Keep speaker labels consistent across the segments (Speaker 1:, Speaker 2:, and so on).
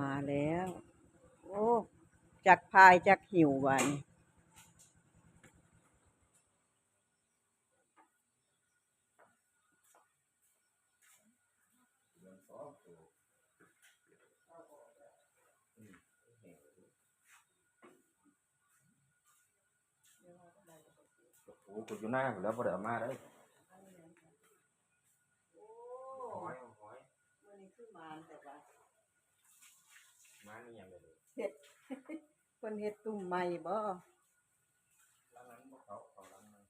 Speaker 1: มาแล้ว โอ้ จักพายจักหิววัน
Speaker 2: โอ้กูอยู่หน้าอยู่แล้วพอเดี๋ยวมาได้หอยหอย
Speaker 1: วันนี้คือมาแต่ว่า
Speaker 2: มานี่ยังเลย
Speaker 1: เฮ็ดคนเฮ็ดตุ่มใหม่บ่
Speaker 2: ร้านนั้นพวกเขาเขาร้านนั้น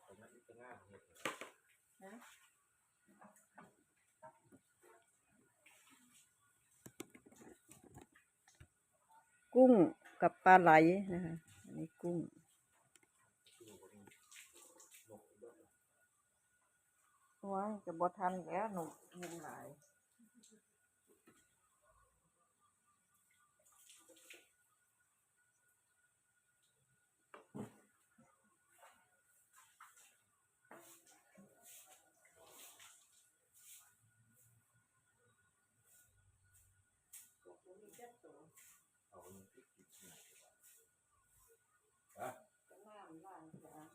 Speaker 2: เขาไม่ได้ง่ายเห็ด
Speaker 1: นะกุ้งกับปลาไหลนะคะอันนี้กุ้งว้ายจะบ่ทันแล้วหนูเงินหลายน้ำล้างจาน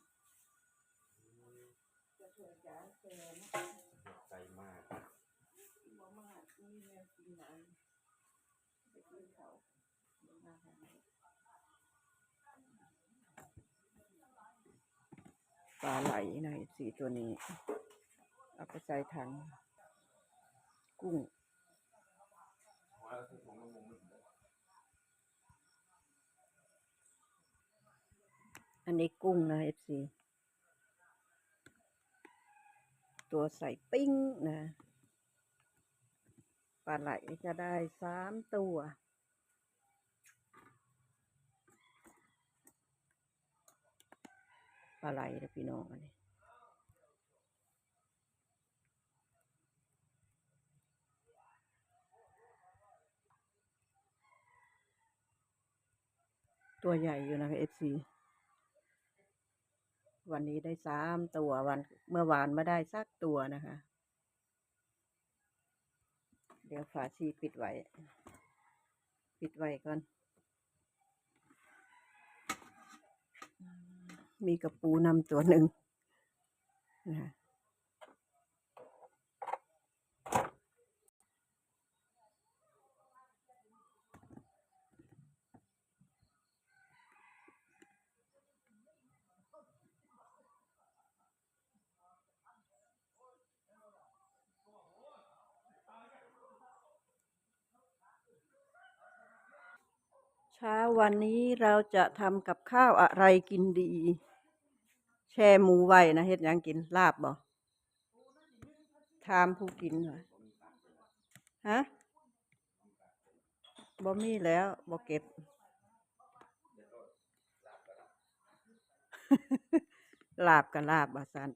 Speaker 1: จะช่วยจานแทน
Speaker 2: ใจมาก
Speaker 1: บ่มากนี่แม่กินหลยไปกินเขาบ่มาทางนี้ปลาไหลหน่อยสีตัวนี้ เอาไปใส่ถัง กุ้ง
Speaker 2: อันงงไม่ถึง
Speaker 1: อันนี้กุ้งนะเอฟซี ตัวใส่ปิ้งนะปลาไหลจะได้สามตัว ปลาไหลนะพี่น้องอันนี้ตัวใหญ่อยู่นะคะเอฟซี วันนี้ได้สามตัววันเมื่อวานไม่ได้สักตัวนะคะ เดี๋ยวฝาชีปิดไว้ ปิดไว้ก่อน มีกระปูนำตัวหนึ่งนะคะ ช้าวันนี้เราจะทำกับข้าวอะไรกินดี แช่หมูไว้นะเฮ็ดหยังกินลาบบ่ถามผู้กินหน่อยฮะบ่มีแล้วบ่เก็บ ลาบกับลาบว่าซั่น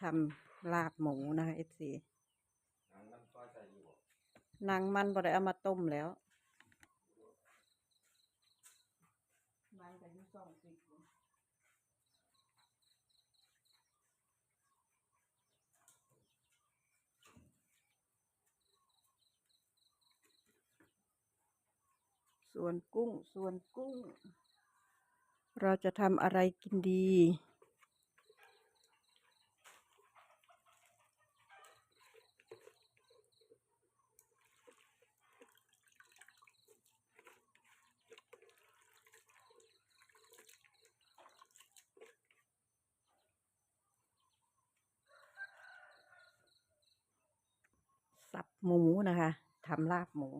Speaker 1: ทำลาบหมูนะคะ FC
Speaker 2: น้ำมันซอยใส่อยู่
Speaker 1: นางมันบ่ได้เอามาต้มแล้วมันก็อยู่2สิบ ส่วนกุ้ง ส่วนกุ้ง เราจะทำอะไรกินดี สับหมูนะคะทำลาบหมู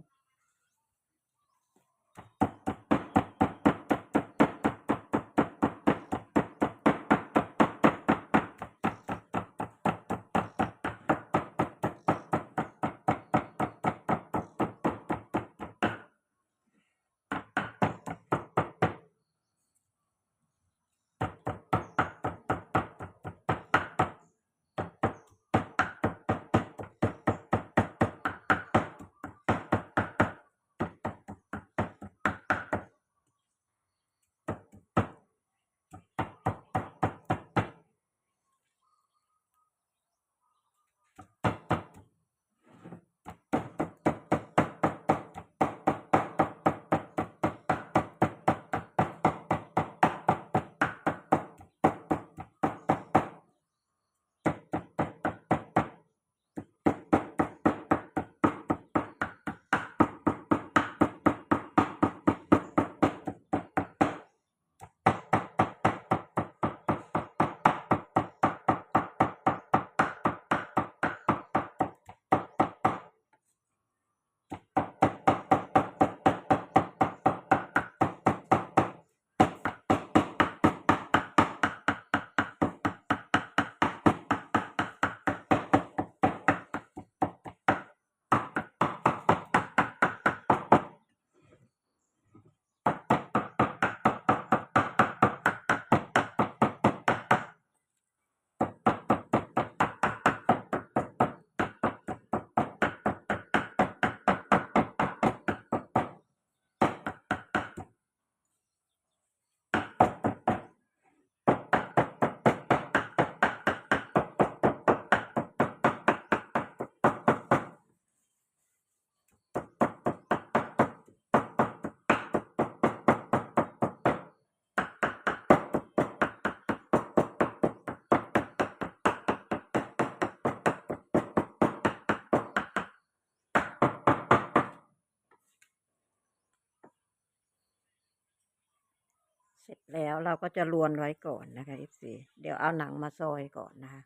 Speaker 1: แล้วเราก็จะลวนไว้ก่อนนะคะ FC เดี๋ยวเอาหนังมาซอยก่อนนะคะ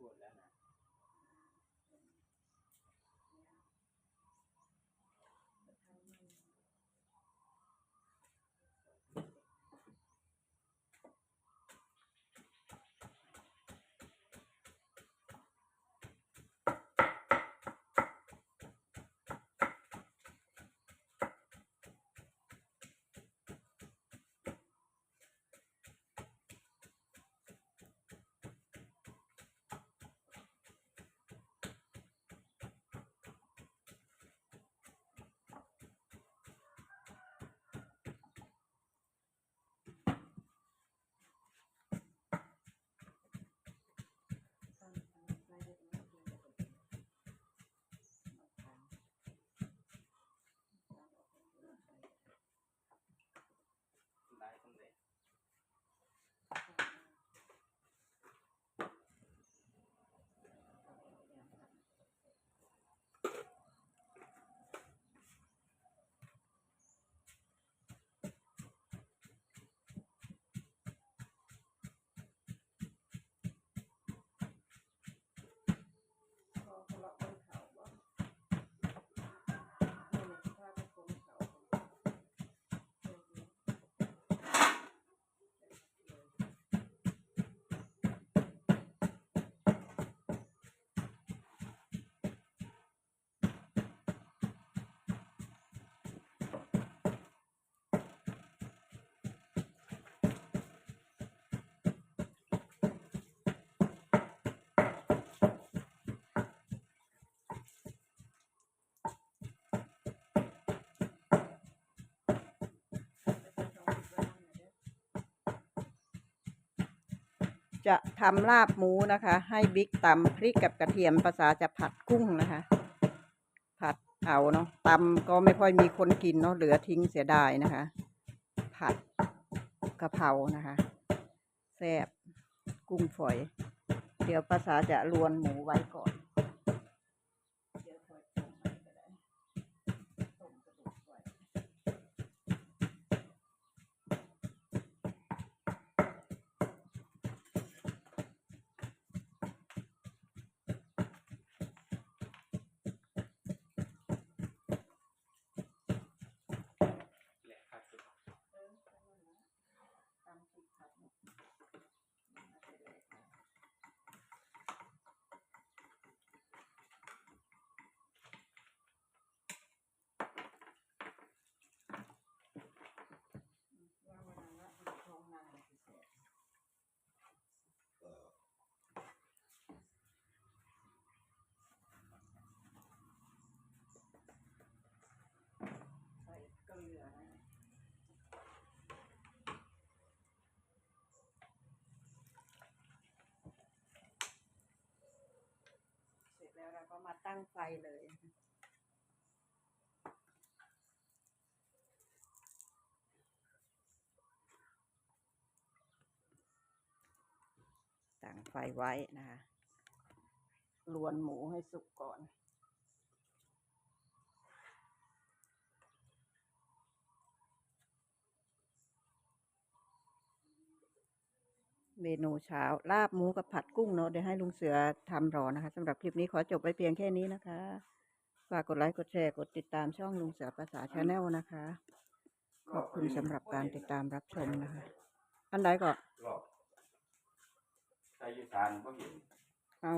Speaker 2: น
Speaker 1: จะทำลาบหมูนะคะ ให้บิ๊กตำพริกกับกระเทียมภาษาจะผัดกุ้งนะคะ ผัดเอาเนาะตำก็ไม่ค่อยมีคนกินเนาะเหลือทิ้งเสียดายนะคะ ผัดกะเพรานะคะแซ่บกุ้งฝอย เดี๋ยวภาษาจะลวนหมูไว้ก่อนเดี๋ยวค่อยต้มมันก็ได้ต้มกระดูกไว้
Speaker 2: แหละครับสุด
Speaker 1: ตำพริกผัดหมดใส่เกลือนะ เสร็จแล้วเราก็มา ตั้งไฟเลยตั้งไฟไว้นะคะลวนหมูให้สุกก่อน เมนูเช้า ลาบหมูกับผัดกุ้งเนาะเดี๋ยวให้ลุงเสือทำรอนะคะสำหรับคลิปนี้ขอจบไปเพียงแค่นี้นะคะ ฝากกดไลค์กดแชร์กดติดตามช่องลุงเสือภาษาชาแนลนะคะ ขอบคุณสำหรับการติดตามรับชมนะคะ อันใดก็
Speaker 2: รอบไทยยุทธานก็เห็น
Speaker 1: เอา